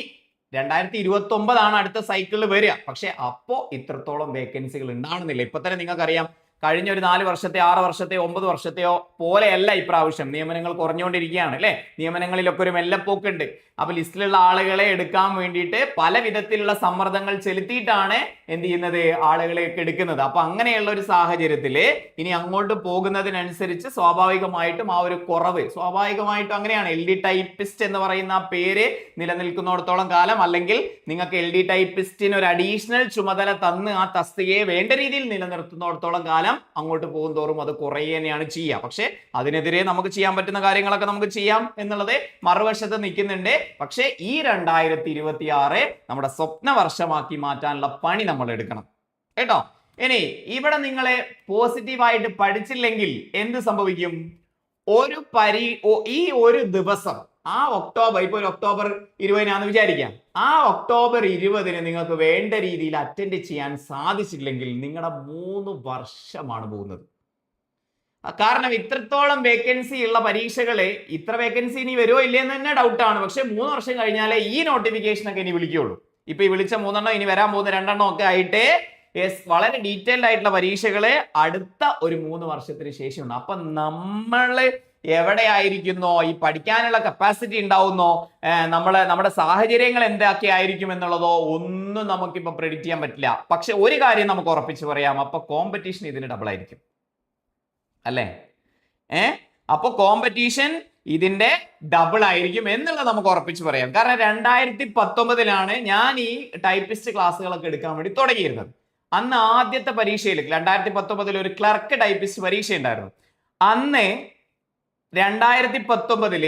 രണ്ടായിരത്തി ഇരുപത്തി ഒമ്പതാണ് അടുത്ത സൈക്കിളിൽ വരിക. പക്ഷെ അപ്പോ ഇത്രത്തോളം വേക്കൻസികൾ ഉണ്ടാവണമെന്നില്ല. ഇപ്പൊ തന്നെ നിങ്ങൾക്കറിയാം കഴിഞ്ഞ ഒരു നാല് വർഷത്തെ ആറ് വർഷത്തെ ഒമ്പത് വർഷത്തെയോ പോലെയല്ല ഇപ്രാവശ്യം. നിയമനങ്ങൾ കുറഞ്ഞുകൊണ്ടിരിക്കുകയാണ് അല്ലെ? നിയമനങ്ങളിലൊക്കെ ഒരു മെല്ലപ്പോക്കുണ്ട്. അപ്പൊ ലിസ്റ്റിലുള്ള ആളുകളെ എടുക്കാൻ വേണ്ടിയിട്ട് പല വിധത്തിലുള്ള സമ്മർദ്ദങ്ങൾ ചെലുത്തിയിട്ടാണ് എന്ത് ചെയ്യുന്നത്? ആളുകളെയൊക്കെ എടുക്കുന്നത്. അപ്പൊ അങ്ങനെയുള്ള ഒരു സാഹചര്യത്തിൽ ഇനി അങ്ങോട്ട് പോകുന്നതിനനുസരിച്ച് സ്വാഭാവികമായിട്ടും ആ ഒരു കുറവ് സ്വാഭാവികമായിട്ടും അങ്ങനെയാണ്. എൽ ഡി ടൈപ്പിസ്റ്റ് എന്ന് പറയുന്ന ആ പേര് നിലനിൽക്കുന്നിടത്തോളം കാലം അല്ലെങ്കിൽ നിങ്ങൾക്ക് എൽ ഡി ടൈപ്പിസ്റ്റിന് ഒരു അഡീഷണൽ ചുമതല തന്ന് ആ തസ്തികയെ വേണ്ട രീതിയിൽ നിലനിർത്തുന്നിടത്തോളം കാലം അങ്ങോട്ട് പോകും തോറും അത് കുറയുകയാണ് ചെയ്യുക. പക്ഷേ അതിനെതിരെ നമുക്ക് ചെയ്യാൻ പറ്റുന്ന കാര്യങ്ങളൊക്കെ നമുക്ക് ചെയ്യാം എന്നുള്ളത് മറുവശത്ത് നിൽക്കുന്നുണ്ട്. പക്ഷേ ഈ രണ്ടായിരത്തി ഇരുപത്തി ആറ് നമ്മുടെ സ്വപ്ന വർഷമാക്കി മാറ്റാനുള്ള പണി നമ്മൾ എടുക്കണം. കേട്ടോ? ഇനി ഇവിടെ നിങ്ങളെ പോസിറ്റീവായിട്ട് പഠിച്ചില്ലെങ്കിൽ എന്ത് സംഭവിക്കും? ഒരു പരി ഈ ഒരു ദിവസം ആ ഒക്ടോബർ ഇപ്പൊ ഒരു ഒക്ടോബർ ഇരുപതിനാന്ന് വിചാരിക്കാം. ആ ഒക്ടോബർ ഇരുപതിന് നിങ്ങൾക്ക് വേണ്ട രീതിയിൽ അറ്റൻഡ് ചെയ്യാൻ സാധിച്ചില്ലെങ്കിൽ നിങ്ങളുടെ മൂന്ന് വർഷമാണ് പോകുന്നത്. കാരണം ഇത്രത്തോളം വേക്കൻസി ഉള്ള പരീക്ഷകളെ ഇത്ര വേക്കൻസി ഇനി വരുമോ ഇല്ലയെന്ന് തന്നെ ഡൗട്ടാണ് പക്ഷെ മൂന്ന് വർഷം കഴിഞ്ഞാലേ ഈ നോട്ടിഫിക്കേഷൻ ഒക്കെ ഇനി വിളിക്കുള്ളൂ ഇപ്പൊ ഈ വിളിച്ച മൂന്നെണ്ണം ഇനി വരാൻ പോകുന്ന രണ്ടെണ്ണം ഒക്കെ ആയിട്ട് വളരെ ഡീറ്റെയിൽഡ് ആയിട്ടുള്ള പരീക്ഷകളെ അടുത്ത ഒരു മൂന്ന് വർഷത്തിന് ശേഷമുണ്ട്. അപ്പൊ നമ്മൾ എവിടെയായിരിക്കുന്നോ? ഈ പഠിക്കാനുള്ള കപ്പാസിറ്റി ഉണ്ടാവുന്നോ? നമ്മളെ നമ്മുടെ സാഹചര്യങ്ങൾ എന്തൊക്കെ ആയിരിക്കും എന്നുള്ളതോ ഒന്നും നമുക്കിപ്പോൾ പ്രെഡിക്റ്റ് ചെയ്യാൻ പറ്റില്ല. പക്ഷെ ഒരു കാര്യം നമുക്ക് ഉറപ്പിച്ച് പറയാം. അപ്പൊ കോമ്പറ്റീഷൻ ഇതിന് ഡബിൾ ആയിരിക്കും. അല്ലേ? ഏ? അപ്പൊ കോമ്പറ്റീഷൻ ഇതിന്റെ ഡബിൾ ആയിരിക്കും എന്നുള്ളത് നമുക്ക് ഉറപ്പിച്ച് പറയാം. കാരണം രണ്ടായിരത്തി പത്തൊമ്പതിലാണ് ഞാൻ ഈ ടൈപ്പിസ്റ്റ് ക്ലാസ്സുകളൊക്കെ എടുക്കാൻ വേണ്ടി തുടങ്ങിയിരുന്നത്. അന്ന് ആദ്യത്തെ പരീക്ഷയിൽ രണ്ടായിരത്തി പത്തൊമ്പതിൽ ഒരു ക്ലർക്ക് ടൈപ്പിസ്റ്റ് പരീക്ഷ ഉണ്ടായിരുന്നു അന്ന് രണ്ടായിരത്തി പത്തൊമ്പതിൽ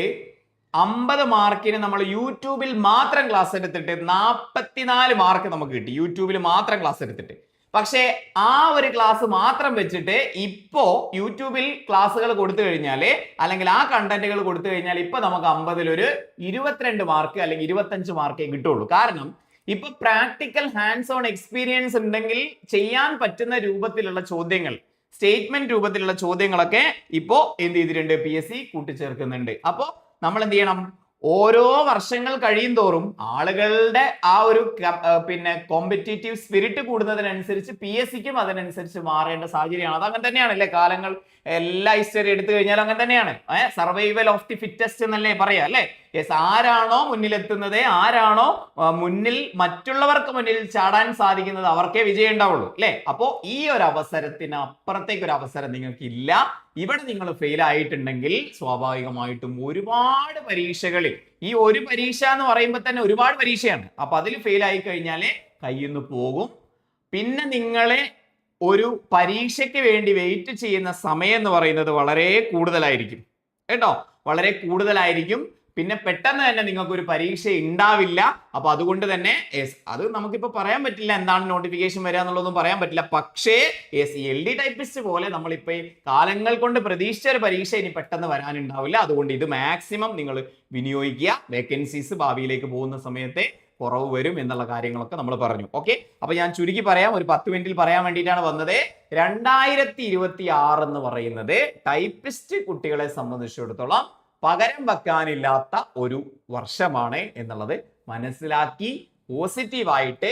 അമ്പത് മാർക്കിന് നമ്മൾ യൂട്യൂബിൽ മാത്രം ക്ലാസ് എടുത്തിട്ട് നാൽപ്പത്തിനാല് മാർക്ക് നമുക്ക് കിട്ടി. യൂട്യൂബിൽ മാത്രം ക്ലാസ് എടുത്തിട്ട്. പക്ഷേ ആ ഒരു ക്ലാസ് മാത്രം വെച്ചിട്ട് ഇപ്പോ യൂട്യൂബിൽ ക്ലാസ്സുകൾ കൊടുത്തു കഴിഞ്ഞാൽ അല്ലെങ്കിൽ ആ കണ്ടന്റുകൾ കൊടുത്തു കഴിഞ്ഞാൽ ഇപ്പൊ നമുക്ക് അമ്പതിൽ ഒരു ഇരുപത്തിരണ്ട് മാർക്ക് അല്ലെങ്കിൽ ഇരുപത്തഞ്ച് മാർക്കേ കിട്ടുള്ളൂ. കാരണം ഇപ്പൊ പ്രാക്ടിക്കൽ ഹാൻഡ്സ് ഓൺ എക്സ്പീരിയൻസ് ഉണ്ടെങ്കിൽ ചെയ്യാൻ പറ്റുന്ന രൂപത്തിലുള്ള ചോദ്യങ്ങൾ സ്റ്റേറ്റ്മെന്റ് രൂപത്തിലുള്ള ചോദ്യങ്ങളൊക്കെ ഇപ്പോ എന്ത് ചെയ്തിട്ടുണ്ട് പി എസ് സി കൂട്ടിച്ചേർക്കുന്നുണ്ട്. അപ്പോ നമ്മൾ എന്ത് ചെയ്യണം? ഓരോ വർഷങ്ങൾ കഴിയും തോറും ആളുകളുടെ ആ ഒരു പിന്നെ കോമ്പറ്റേറ്റീവ് സ്പിരിറ്റ് കൂടുന്നതിനനുസരിച്ച് പി എസ് സിക്കും അതിനനുസരിച്ച് മാറേണ്ട സാഹചര്യമാണ്. അത് അങ്ങനെ തന്നെയാണ് അല്ലേ കാലങ്ങൾ? എല്ലാ ഹിസ്റ്ററി എടുത്തു കഴിഞ്ഞാൽ അങ്ങനെ തന്നെയാണ്. സർവൈവൽ ഓഫ് ദി ഫിറ്റസ്റ്റ് എന്നല്ലേ പറയാ അല്ലേ? യെസ് ആരാണോ മുന്നിലെത്തുന്നത് ആരാണോ മുന്നിൽ മറ്റുള്ളവർക്ക് മുന്നിൽ ചാടാൻ സാധിക്കുന്നത് അവർക്കേ വിജയം ഉണ്ടാവുള്ളൂ അല്ലേ? അപ്പോ ഈ ഒരു അവസരത്തിന് അപ്പുറത്തേക്ക് ഒരു അവസരം നിങ്ങൾക്ക് ഇല്ല ഇവിടെ നിങ്ങൾ ഫെയിൽ ആയിട്ടുണ്ടെങ്കിൽ സ്വാഭാവികമായിട്ടും ഒരുപാട് പരീക്ഷകളിൽ ഈ ഒരു പരീക്ഷ എന്ന് പറയുമ്പോൾ തന്നെ ഒരുപാട് പരീക്ഷയാണ്. അപ്പൊ അതിൽ ഫെയിൽ ആയി കഴിഞ്ഞാൽ കയ്യിൽ നിന്ന് പോകും. പിന്നെ നിങ്ങളെ ഒരു പരീക്ഷയ്ക്ക് വേണ്ടി വെയിറ്റ് ചെയ്യുന്ന സമയം എന്ന് പറയുന്നത് വളരെ കൂടുതലായിരിക്കും. കേട്ടോ? വളരെ കൂടുതലായിരിക്കും. പിന്നെ പെട്ടെന്ന് തന്നെ നിങ്ങൾക്ക് ഒരു പരീക്ഷ ഉണ്ടാവില്ല അപ്പൊ അതുകൊണ്ട് തന്നെ യെസ് അത് നമുക്കിപ്പോ പറയാൻ പറ്റില്ല എന്താണ് നോട്ടിഫിക്കേഷൻ വരിക എന്നുള്ളതൊന്നും പറയാൻ പറ്റില്ല. പക്ഷേ യെസ് എൽ ഡി ടൈപ്പിസ്റ്റ് പോലെ നമ്മളിപ്പോ ഈ കാലങ്ങൾ കൊണ്ട് പ്രതീക്ഷിച്ച ഒരു പരീക്ഷ ഇനി പെട്ടെന്ന് വരാനുണ്ടാവില്ല. അതുകൊണ്ട് ഇത് മാക്സിമം നിങ്ങൾ വിനിയോഗിക്കുക. വേക്കൻസീസ് ഭാവിയിലേക്ക് പോകുന്ന സമയത്തെ കുറവ് വരും എന്നുള്ള കാര്യങ്ങളൊക്കെ നമ്മൾ പറഞ്ഞു. ഓക്കെ അപ്പൊ ഞാൻ ചുരുക്കി പറയാം. ഒരു പത്ത് മിനിറ്റിൽ പറയാൻ വേണ്ടിയിട്ടാണ് വന്നത്. രണ്ടായിരത്തി ഇരുപത്തി ആറ് എന്ന് പറയുന്നത് ടൈപ്പിസ്റ്റ് കുട്ടികളെ സംബന്ധിച്ചിടത്തോളം പകരം വെക്കാനില്ലാത്ത ഒരു വർഷമാണ് എന്നുള്ളത് മനസ്സിലാക്കി പോസിറ്റീവായിട്ട്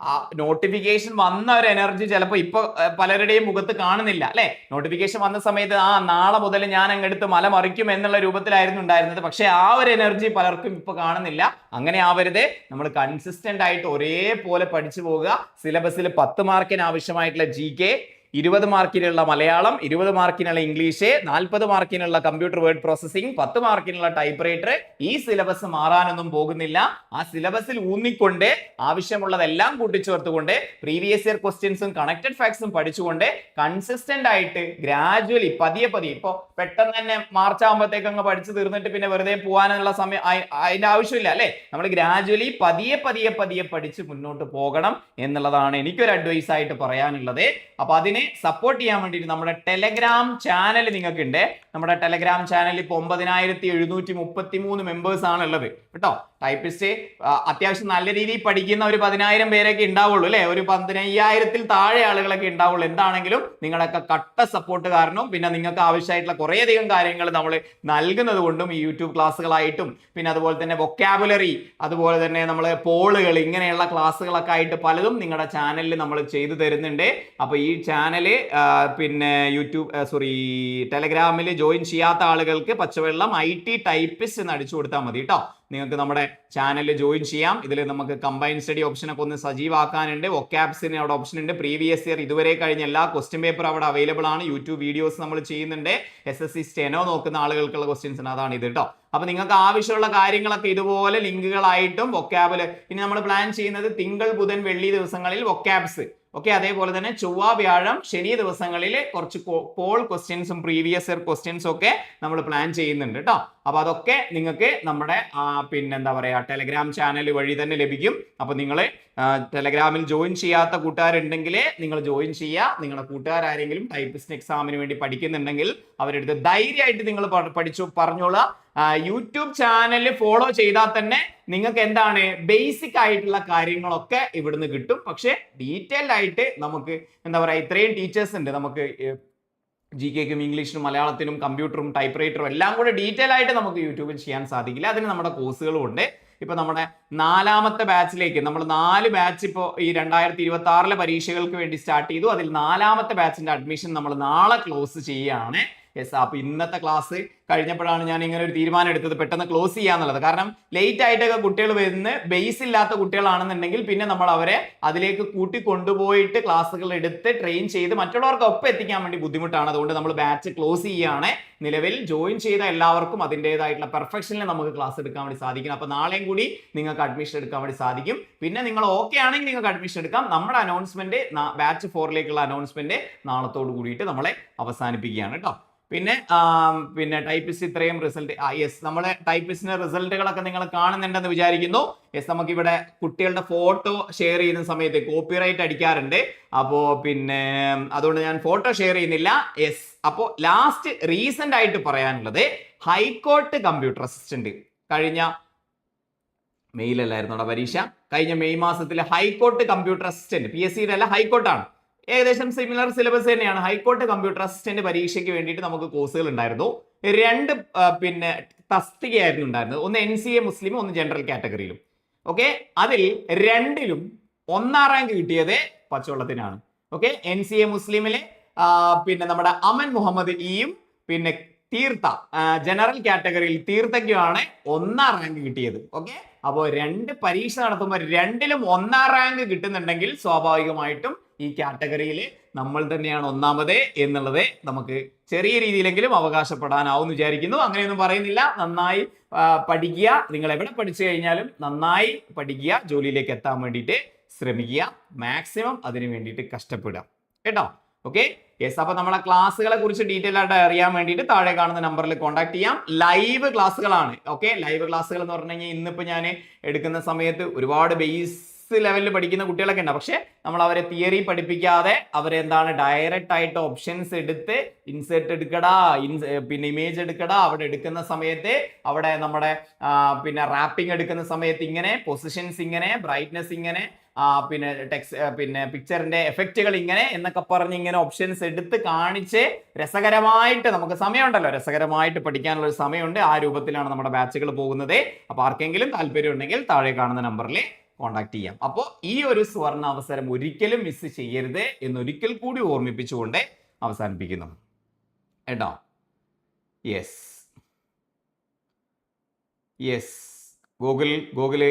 ആ നോട്ടിഫിക്കേഷൻ വന്ന ഒരു എനർജി ചിലപ്പോൾ ഇപ്പൊ പലരുടെയും മുഖത്ത് കാണുന്നില്ല അല്ലെ? നോട്ടിഫിക്കേഷൻ വന്ന സമയത്ത് ആ നാളെ മുതൽ ഞാൻ അങ്ങെടുത്ത് മല മറിക്കും എന്നുള്ള രൂപത്തിലായിരുന്നു ഉണ്ടായിരുന്നത്. പക്ഷെ ആ ഒരു എനർജി പലർക്കും ഇപ്പൊ കാണുന്നില്ല. അങ്ങനെ ആവരുത്. നമ്മൾ കൺസിസ്റ്റന്റ് ആയിട്ട് ഒരേപോലെ പഠിച്ചു പോവുക. സിലബസിൽ പത്ത് മാർക്കിന് ആവശ്യമായിട്ടുള്ള ജി ഇരുപത് മാർക്കിനുള്ള മലയാളം ഇരുപത് മാർക്കിനുള്ള ഇംഗ്ലീഷ് നാൽപ്പത് മാർക്കിനുള്ള കമ്പ്യൂട്ടർ വേർഡ് പ്രോസസ്സിംഗ് പത്ത് മാർക്കിനുള്ള ടൈപ്പ് റൈറ്റർ ഈ സിലബസ് മാറാനൊന്നും പോകുന്നില്ല. ആ സിലബസിൽ ഊന്നിക്കൊണ്ട് ആവശ്യമുള്ളതെല്ലാം കൂട്ടിച്ചേർത്തുകൊണ്ട് പ്രീവിയസ് ഇയർ ക്വസ്റ്റ്യൻസും കണക്റ്റഡ് ഫാക്ട്സും പഠിച്ചുകൊണ്ട് കൺസിസ്റ്റന്റ് ആയിട്ട് ഗ്രാജുവലി പതിയെ പതിയെ ഇപ്പൊ പെട്ടെന്ന് തന്നെ മാർച്ച് ആകുമ്പോഴത്തേക്ക് അങ്ങ് പഠിച്ചു തീർന്നിട്ട് പിന്നെ വെറുതെ പോകാനുള്ള സമയം അതിന്റെ ആവശ്യമില്ല അല്ലെ? നമ്മൾ ഗ്രാജുവലി പതിയെ പതിയെ പതിയെ പഠിച്ച് മുന്നോട്ട് പോകണം എന്നുള്ളതാണ് എനിക്കൊരു അഡ്വൈസ് ആയിട്ട് പറയാനുള്ളത്. അപ്പൊ അതിനെ സപ്പോർട്ട് ചെയ്യാൻ വേണ്ടിയിട്ട് നമ്മുടെ ടെലഗ്രാം ചാനൽ നിങ്ങൾക്ക് ഉണ്ട് നമ്മുടെ ടെലഗ്രാം ചാനൽ ഇപ്പൊ ഒമ്പതിനായിരത്തി എഴുന്നൂറ്റി മുപ്പത്തി മൂന്ന് മെമ്പേഴ്സ് ആണ് ഉള്ളത് കേട്ടോ ടൈപ്പിസ്റ്റ് അത്യാവശ്യം നല്ല രീതിയിൽ പഠിക്കുന്ന ഒരു പതിനായിരം പേരൊക്കെ ഉണ്ടാവുള്ളൂ അല്ലെ? ഒരു പതിനയ്യായിരത്തിൽ താഴെ ആളുകളൊക്കെ ഉണ്ടാവുള്ളൂ. എന്താണെങ്കിലും നിങ്ങളൊക്കെ കട്ട സപ്പോർട്ട് കാരണവും പിന്നെ നിങ്ങൾക്ക് ആവശ്യമായിട്ടുള്ള കുറേയധികം കാര്യങ്ങൾ നമ്മൾ നൽകുന്നത് കൊണ്ടും ഈ യൂട്യൂബ് ക്ലാസ്സുകളായിട്ടും പിന്നെ അതുപോലെ തന്നെ വൊക്കാബുലറി അതുപോലെ തന്നെ നമ്മൾ പോളുകൾ ഇങ്ങനെയുള്ള ക്ലാസ്സുകളൊക്കെ ആയിട്ട് പലതും നിങ്ങളുടെ ചാനലിൽ നമ്മൾ ചെയ്തു തരുന്നുണ്ട്. അപ്പോൾ ഈ ചാനൽ പിന്നെ യൂട്യൂബ് സോറി ടെലഗ്രാമിൽ ജോയിൻ ചെയ്യാത്ത ആളുകൾക്ക് പച്ചവെള്ളം ഐ ടി ടൈപ്പിസ്റ്റ് എന്ന് അടിച്ചു കൊടുത്താൽ മതി കേട്ടോ നിങ്ങൾക്ക് നമ്മുടെ ചാനലിൽ ജോയിൻ ചെയ്യാം. ഇതിൽ നമുക്ക് കമ്പൈൻ സ്റ്റഡി ഓപ്ഷനൊക്കെ ഒന്ന് സജീവാക്കാനുണ്ട്. ഒക്കാപ്സിന് അവിടെ ഓപ്ഷൻ ഉണ്ട്. പ്രീവിയസ് ഇയർ ഇതുവരെ കഴിഞ്ഞ എല്ലാ ക്വസ്റ്റ്യൻ പേപ്പർ അവിടെ അവൈലബിൾ ആണ്. യൂട്യൂബ് വീഡിയോസ് നമ്മൾ ചെയ്യുന്നുണ്ട്. എസ് എസ് സി സ്റ്റെനോ നോക്കുന്ന ആളുകൾക്കുള്ള ക്വസ്റ്റ്യൻസ് അതാണ് ഇത് കേട്ടോ അപ്പൊ നിങ്ങൾക്ക് ആവശ്യമുള്ള കാര്യങ്ങളൊക്കെ ഇതുപോലെ ലിങ്കുകളായിട്ടും വൊക്കാബിൽ ഇനി നമ്മൾ പ്ലാൻ ചെയ്യുന്നത് തിങ്കൾ ബുധൻ വെള്ളി ദിവസങ്ങളിൽ വൊക്കാബ്സ് ഓക്കെ അതേപോലെ തന്നെ ചൊവ്വ വ്യാഴം ശനി ദിവസങ്ങളിൽ കുറച്ച് പോൾ ക്വസ്റ്റ്യൻസും പ്രീവിയസ് ഇയർ ക്വസ്റ്റ്യൻസും ഒക്കെ നമ്മൾ പ്ലാൻ ചെയ്യുന്നുണ്ട് കേട്ടോ അപ്പോൾ അതൊക്കെ നിങ്ങൾക്ക് നമ്മുടെ പിന്നെന്താ പറയുക ടെലഗ്രാം ചാനൽ വഴി തന്നെ ലഭിക്കും. അപ്പോൾ നിങ്ങൾ ടെലഗ്രാമിൽ ജോയിൻ ചെയ്യാത്ത കൂട്ടുകാരുണ്ടെങ്കിൽ നിങ്ങൾ ജോയിൻ ചെയ്യുക. നിങ്ങളുടെ കൂട്ടുകാരാരെങ്കിലും ടൈപ്പിസ്റ്റ് എക്സാമിന് വേണ്ടി പഠിക്കുന്നുണ്ടെങ്കിൽ അവരെടുത്ത് ധൈര്യമായിട്ട് നിങ്ങൾ പഠിച്ചു പറഞ്ഞോളുക. യൂട്യൂബ് ചാനൽ ഫോളോ ചെയ്താൽ തന്നെ നിങ്ങൾക്ക് എന്താണ് ബേസിക് ആയിട്ടുള്ള കാര്യങ്ങളൊക്കെ ഇവിടുന്ന് കിട്ടും. പക്ഷേ ഡീറ്റെയിൽഡ് ആയിട്ട് നമുക്ക് എന്താ പറയുക ഇത്രയും ടീച്ചേഴ്സ് ഉണ്ട്. നമുക്ക് ജി കെക്കും ഇംഗ്ലീഷിനും മലയാളത്തിനും കമ്പ്യൂട്ടറും ടൈപ്പ് റൈറ്ററും എല്ലാം കൂടെ ഡീറ്റെയിൽ ആയിട്ട് നമുക്ക് യൂട്യൂബിൽ ചെയ്യാൻ സാധിക്കില്ല. അതിന് നമ്മുടെ കോഴ്സുകളും ഉണ്ട്. ഇപ്പൊ നമ്മുടെ നാലാമത്തെ ബാച്ചിലേക്ക് നമ്മൾ നാല് ബാച്ച് ഇപ്പോൾ ഈ രണ്ടായിരത്തി ഇരുപത്തി ആറിലെ പരീക്ഷകൾക്ക് വേണ്ടി സ്റ്റാർട്ട് ചെയ്തു. അതിൽ നാലാമത്തെ ബാച്ചിന്റെ അഡ്മിഷൻ നമ്മൾ നാളെ ക്ലോസ് ചെയ്യുകയാണ്. യെസ് അപ്പൊ ഇന്നത്തെ ക്ലാസ് കഴിഞ്ഞപ്പോഴാണ് ഞാൻ ഇങ്ങനെ ഒരു തീരുമാനം എടുത്തത് പെട്ടെന്ന് ക്ലോസ് ചെയ്യാന്നുള്ളത് കാരണം ലേറ്റ് ആയിട്ടൊക്കെ കുട്ടികൾ വരുന്ന ബേസ് ഇല്ലാത്ത കുട്ടികളാണെന്നുണ്ടെങ്കിൽ പിന്നെ നമ്മൾ അവരെ അതിലേക്ക് കൂട്ടി കൊണ്ടുപോയിട്ട് ക്ലാസ്സുകൾ എടുത്ത് ട്രെയിൻ ചെയ്ത് മറ്റുള്ളവർക്ക് ഒപ്പം എത്തിക്കാൻ വേണ്ടി ബുദ്ധിമുട്ടാണ്. അതുകൊണ്ട് നമ്മൾ ബാച്ച് ക്ലോസ് ചെയ്യുകയാണ്. നിലവിൽ ജോയിൻ ചെയ്ത എല്ലാവർക്കും അതിന്റെതായിട്ടുള്ള പെർഫെക്ഷനിൽ നമുക്ക് ക്ലാസ് എടുക്കാൻ വേണ്ടി സാധിക്കും. അപ്പോൾ നാളെയും കൂടി നിങ്ങൾക്ക് അഡ്മിഷൻ എടുക്കാൻ വേണ്ടി സാധിക്കും. പിന്നെ നിങ്ങൾ ഓക്കെ ആണെങ്കിൽ നിങ്ങൾക്ക് അഡ്മിഷൻ എടുക്കാം. നമ്മുടെ അനൗൺസ്മെന്റ് ബാച്ച് ഫോറിലേക്കുള്ള അനൗൺസ്മെന്റ് നാളത്തോട് കൂടിയിട്ട് നമ്മളെ അവസാനിപ്പിക്കുകയാണ് കേട്ടോ. പിന്നെ പിന്നെ ടൈപ്പിസ്റ്റ് ഇത്രയും റിസൾട്ട് ആ യെസ് നമ്മളെ ടൈപ്പിസ്റ്റിന്റെ റിസൾട്ടുകളൊക്കെ നിങ്ങൾ കാണുന്നുണ്ടെന്ന് വിചാരിക്കുന്നു. യെസ് നമുക്ക് ഇവിടെ കുട്ടികളുടെ ഫോട്ടോ ഷെയർ ചെയ്യുന്ന സമയത്ത് കോപ്പിറൈറ്റ് അടിക്കാറുണ്ട്. അപ്പോ പിന്നെ അതുകൊണ്ട് ഞാൻ ഫോട്ടോ ഷെയർ ചെയ്യുന്നില്ല. യെസ് അപ്പോ ലാസ്റ്റ് റീസെന്റ് ആയിട്ട് പറയാനുള്ളത് ഹൈക്കോർട്ട് കമ്പ്യൂട്ടർ അസിസ്റ്റന്റ് കഴിഞ്ഞ മെയ്യിലല്ലായിരുന്നു പരീക്ഷ? കഴിഞ്ഞ മെയ് മാസത്തിലെ high court computer assistant P S സിയുടെ അല്ല ഹൈക്കോർട്ടാണ് ഏകദേശം സിമിലർ സിലബസ് തന്നെയാണ്. ഹൈക്കോർട്ട് കമ്പ്യൂട്ടർ അസിസ്റ്റന്റ് പരീക്ഷയ്ക്ക് വേണ്ടിയിട്ട് നമുക്ക് കോഴ്സുകൾ ഉണ്ടായിരുന്നു. രണ്ട് പിന്നെ തസ്തികയായിരുന്നു ഉണ്ടായിരുന്നത്. ഒന്ന് എൻ സി എ മുസ്ലിം ഒന്ന് ജനറൽ കാറ്റഗറിയിലും ഓക്കെ അതിൽ രണ്ടിലും ഒന്നാം റാങ്ക് കിട്ടിയത് പച്ചവെള്ളത്തിനാണ്. ഓക്കെ എൻ സി എ മുസ്ലിമിലെ പിന്നെ നമ്മുടെ അമൻ മുഹമ്മദ് ഇയും പിന്നെ തീർത്ത ജനറൽ കാറ്റഗറിയിൽ തീർത്തയ്ക്കുമാണ് ഒന്നാം റാങ്ക് കിട്ടിയത്. ഓക്കെ അപ്പോൾ രണ്ട് പരീക്ഷ നടത്തുമ്പോൾ രണ്ടിലും ഒന്നാം റാങ്ക് കിട്ടുന്നുണ്ടെങ്കിൽ സ്വാഭാവികമായിട്ടും ഈ കാറ്റഗറിയിൽ നമ്മൾ തന്നെയാണ് ഒന്നാമത് എന്നുള്ളത് നമുക്ക് ചെറിയ രീതിയിലെങ്കിലും അവകാശപ്പെടാനാവും വിചാരിക്കുന്നു. അങ്ങനെയൊന്നും പറയുന്നില്ല. നന്നായി പഠിക്കുക. നിങ്ങൾ എവിടെ പഠിച്ചു കഴിഞ്ഞാലും നന്നായി പഠിക്കുക. ജോലിയിലേക്ക് എത്താൻ വേണ്ടിയിട്ട് ശ്രമിക്കുക. മാക്സിമം അതിന് വേണ്ടിയിട്ട് കഷ്ടപ്പെടുക. കേട്ടോ? ഓക്കെ? യെസ്. അപ്പൊ നമ്മളെ ക്ലാസ്സുകളെ കുറിച്ച് ഡീറ്റെയിൽ ആയിട്ട് അറിയാൻ വേണ്ടിയിട്ട് താഴെ കാണുന്ന നമ്പറിൽ കോൺടാക്ട് ചെയ്യാം. ലൈവ് ക്ലാസ്സുകളാണ്. ഓക്കെ? ലൈവ് ക്ലാസ്സുകൾ എന്ന് പറഞ്ഞു കഴിഞ്ഞാൽ ഇന്നിപ്പോ ഞാൻ എടുക്കുന്ന സമയത്ത് ഒരുപാട് ബേസ് ലെവലിൽ പഠിക്കുന്ന കുട്ടികളൊക്കെ ഉണ്ട്. പക്ഷെ നമ്മൾ അവരെ തിയറി പഠിപ്പിക്കാതെ അവരെ എന്താണ് ഡയറക്റ്റ് ആയിട്ട് ഓപ്ഷൻസ് എടുത്ത് ഇൻസെർട്ട് എടുക്കടാ പിന്നെ ഇമേജ് എടുക്കടാ. അവിടെ എടുക്കുന്ന സമയത്ത് അവിടെ നമ്മുടെ പിന്നെ റാപ്പിംഗ് എടുക്കുന്ന സമയത്ത് ഇങ്ങനെ പൊസിഷൻസ് ഇങ്ങനെ ബ്രൈറ്റ്നെസ് ഇങ്ങനെ പിന്നെ ടെക്സ് പിന്നെ പിക്ചറിന്റെ എഫക്റ്റുകൾ ഇങ്ങനെ എന്നൊക്കെ പറഞ്ഞ് ഇങ്ങനെ ഓപ്ഷൻസ് എടുത്ത് കാണിച്ച് രസകരമായിട്ട് നമുക്ക് സമയമുണ്ടല്ലോ. രസകരമായിട്ട് പഠിക്കാനുള്ള ഒരു സമയമുണ്ട്. ആ രൂപത്തിലാണ് നമ്മുടെ ബാച്ചുകൾ പോകുന്നത്. അപ്പൊ ആർക്കെങ്കിലും താല്പര്യം ഉണ്ടെങ്കിൽ താഴെ കാണുന്ന നമ്പറിൽ കോൺടാക്ട് ചെയ്യാം. അപ്പോൾ ഈ ഒരു സുവർണ അവസരം ഒരിക്കലും മിസ് ചെയ്യരുത് എന്നൊരിക്കൽ കൂടി ഓർമ്മിപ്പിച്ചുകൊണ്ട് അവസാനിപ്പിക്കുന്നു. കേട്ടോ? Yes yes Google Google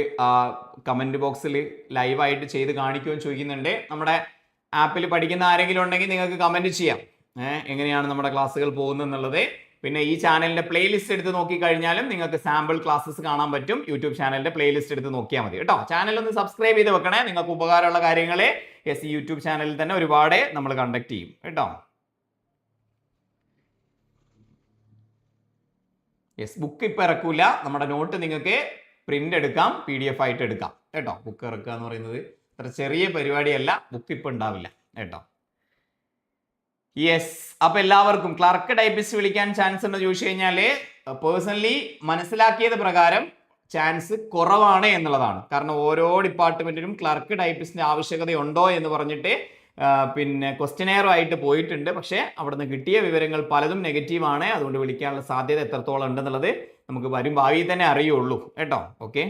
comment ബോക്സിൽ ലൈവായിട്ട് ചെയ്ത് കാണിക്കുമെന്ന് ചോദിക്കുന്നുണ്ട്. നമ്മുടെ ആപ്പിൽ പഠിക്കുന്ന ആരെങ്കിലും ഉണ്ടെങ്കിൽ നിങ്ങൾക്ക് കമന്റ് ചെയ്യാം. എങ്ങനെയാണ് നമ്മുടെ ക്ലാസ്സുകൾ പോകുന്നത് എന്നുള്ളത്. പിന്നെ ഈ ചാനലിന്റെ പ്ലേലിസ്റ്റ് എടുത്ത് നോക്കിക്കഴിഞ്ഞാലും നിങ്ങൾക്ക് സാമ്പിൾ ക്ലാസ്സസ് കാണാൻ പറ്റും. യൂട്യൂബ് ചാനലിന്റെ പ്ലേലിസ്റ്റ് എടുത്ത് നോക്കിയാൽ മതി കേട്ടോ. ചാനൽ ഒന്ന് സബ്സ്ക്രൈബ് ചെയ്ത് വെക്കണേ. നിങ്ങൾക്ക് ഉപകാരമുള്ള കാര്യങ്ങളെ എസ് ഈ യൂട്യൂബ് ചാനലിൽ തന്നെ ഒരുപാട് നമ്മൾ കണ്ടക്ട് ചെയ്യും കേട്ടോ. യെസ് ബുക്ക് ഇപ്പം ഇറക്കൂല. നമ്മുടെ നോട്ട് നിങ്ങൾക്ക് പ്രിന്റ് എടുക്കാം പി ഡി എഫ് ആയിട്ട് എടുക്കാം. കേട്ടോ. ബുക്ക് ഇറക്കുക എന്ന് പറയുന്നത് അത്ര ചെറിയ പരിപാടിയല്ല. ബുക്ക് ഇപ്പം ഉണ്ടാവില്ല. കേട്ടോ. യെസ് അപ്പൊ എല്ലാവർക്കും ക്ലർക്ക് ടൈപ്പിസ്റ്റ് വിളിക്കാൻ ചാൻസ് ഉണ്ടോ ചോദിച്ചു കഴിഞ്ഞാൽ പേഴ്സണലി മനസ്സിലാക്കിയത് പ്രകാരം ചാൻസ് കുറവാണ് എന്നുള്ളതാണ്. കാരണം ഓരോ ഡിപ്പാർട്ട്മെന്റിനും ക്ലർക്ക് ടൈപ്പിസ്റ്റിന്റെ ആവശ്യകത ഉണ്ടോ എന്ന് പറഞ്ഞിട്ട് പിന്നെ ക്വസ്റ്റിനെയറും ആയിട്ട് പോയിട്ടുണ്ട്. പക്ഷേ അവിടുന്ന് കിട്ടിയ വിവരങ്ങൾ പലതും നെഗറ്റീവ് ആണ്. അതുകൊണ്ട് വിളിക്കാനുള്ള സാധ്യത എത്രത്തോളം ഉണ്ടെന്നുള്ളത് നമുക്ക് വരും ഭാവിയിൽ തന്നെ അറിയുള്ളൂ. കേട്ടോ? ഓക്കെ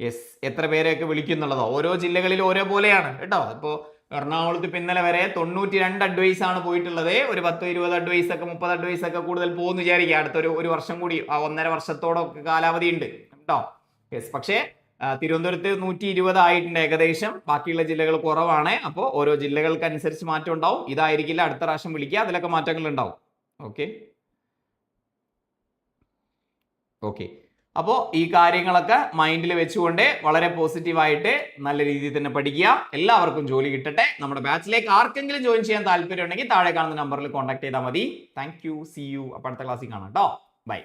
യെസ് എത്ര പേരെയൊക്കെ വിളിക്കുന്നുള്ളതോ? ഓരോ ജില്ലകളിലും ഓരോ പോലെയാണ് കേട്ടോ? ഇപ്പോൾ എറണാകുളത്ത് ഇപ്പം ഇന്നലെ വരെ തൊണ്ണൂറ്റി രണ്ട് അഡ്വൈസ് ആണ് പോയിട്ടുള്ളത്. ഒരു പത്ത് ഇരുപത് അഡ്വൈസ് ഒക്കെ മുപ്പത് അഡ്വൈസ് ഒക്കെ കൂടുതൽ പോകുന്നു വിചാരിക്കുക. അടുത്തൊരു ഒരു വർഷം കൂടി ആ ഒന്നര വർഷത്തോടൊക്കെ കാലാവധി ഉണ്ട് കേട്ടോ? യെസ് പക്ഷേ തിരുവനന്തപുരത്ത് നൂറ്റി ഇരുപത് ആയിട്ടുണ്ട് ഏകദേശം. ബാക്കിയുള്ള ജില്ലകൾ കുറവാണ്. അപ്പോൾ ഓരോ ജില്ലകൾക്ക് അനുസരിച്ച് മാറ്റം ഉണ്ടാവും. ഇതായിരിക്കില്ല അടുത്ത പ്രാവശ്യം വിളിക്കുക. അതിലൊക്കെ മാറ്റങ്ങൾ ഉണ്ടാവും. ഓക്കെ ഓക്കെ അപ്പോൾ ഈ കാര്യങ്ങളൊക്കെ മൈൻഡിൽ വെച്ചുകൊണ്ട് വളരെ പോസിറ്റീവായിട്ട് നല്ല രീതിയിൽ തന്നെ പഠിക്കുക. എല്ലാവർക്കും ജോലി കിട്ടട്ടെ. നമ്മുടെ ബാച്ചിലേക്ക് ആർക്കെങ്കിലും ജോയിൻ ചെയ്യാൻ താല്പര്യം ഉണ്ടെങ്കിൽ താഴെ കാണുന്ന നമ്പറിൽ കോൺടാക്ട് ചെയ്താൽ മതി. താങ്ക് യു സി യു അപ്പോൾ അടുത്ത ക്ലാസ്സിൽ കാണാം കേട്ടോ. ബൈ